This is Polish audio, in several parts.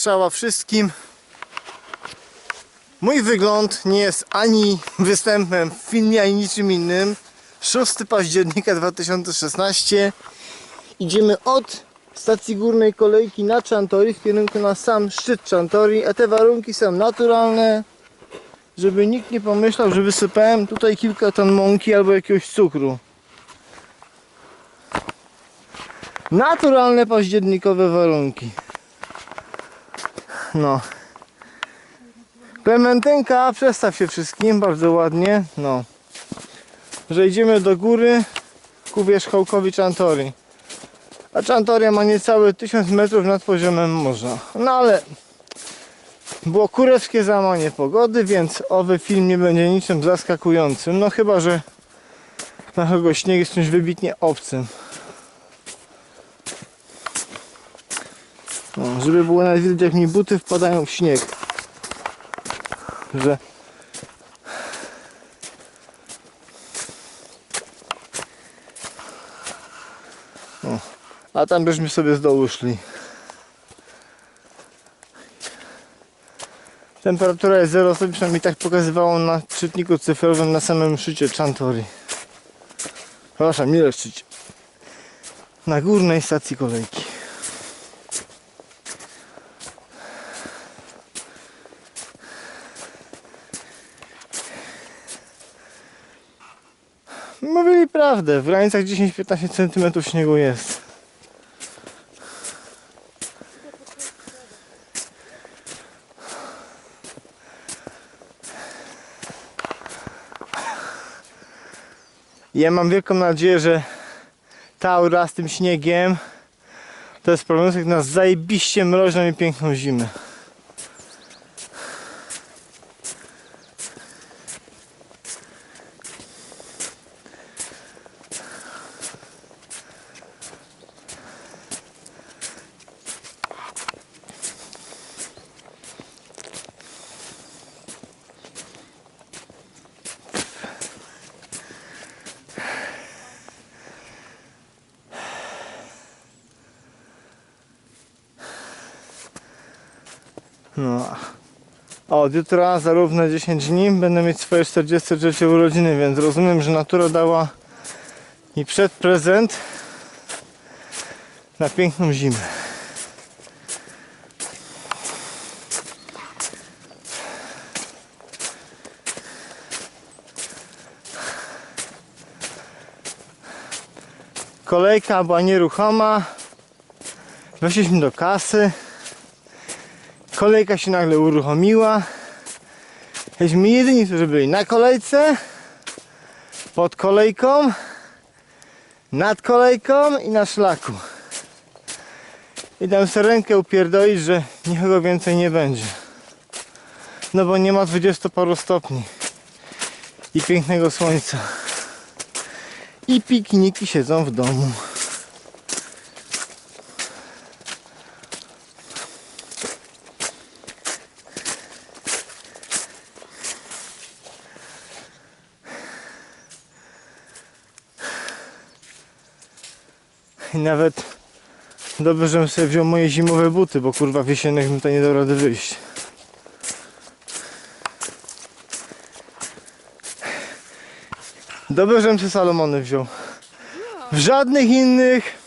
strzała wszystkim. Mój wygląd nie jest ani występem w filmie, ani niczym innym. 6 października 2016. Idziemy od stacji górnej kolejki na Czantori w kierunku na sam szczyt Czantori, a te warunki są naturalne, żeby nikt nie pomyślał, że wysypałem tutaj kilka ton mąki albo jakiegoś cukru. Naturalne październikowe warunki. No. Klementynka, przestaw się wszystkim, bardzo ładnie. No. Że idziemy do góry ku wierzchołkowi Czantori. A Czantoria ma niecałe 1000 metrów nad poziomem morza. No ale było kurewskie załamanie pogody, więc owy film nie będzie niczym zaskakującym. No chyba, że na kogoś śnieg jest czymś wybitnie obcym. No, żeby było nawet widać jak mi buty wpadają w śnieg. Że o, a tam byśmy sobie z dołu szli. Temperatura jest 0 stopni, przynajmniej tak pokazywało na czytniku cyfrowym na samym szczycie Chantori. Przepraszam, ile szczycie? Na górnej stacji kolejki. Mówili prawdę, w granicach 10-15 cm śniegu jest. Ja mam wielką nadzieję, że ta aura z tym śniegiem to jest problem na zajebiście mroźną i piękną zimę. No. A od jutra za równe 10 dni będę mieć swoje 43 urodziny, więc rozumiem, że natura dała mi przedprezent na piękną zimę. Kolejka była nieruchoma. Weszliśmy do kasy. Kolejka się nagle uruchomiła. Jesteśmy jedyni, którzy byli na kolejce, pod kolejką, nad kolejką i na szlaku. I dam sobie rękę upierdolić, że nikogo więcej nie będzie. No bo nie ma 20 paru stopni i pięknego słońca. I pikniki siedzą w domu. I nawet dobrze, żebym sobie wziął moje zimowe buty, bo kurwa w jesiennych bym to nie dał rady wyjść. Dobrze, żebym sobie Salomony wziął. W żadnych innych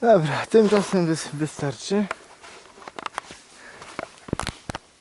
Dobra, tymczasem wys- wystarczy.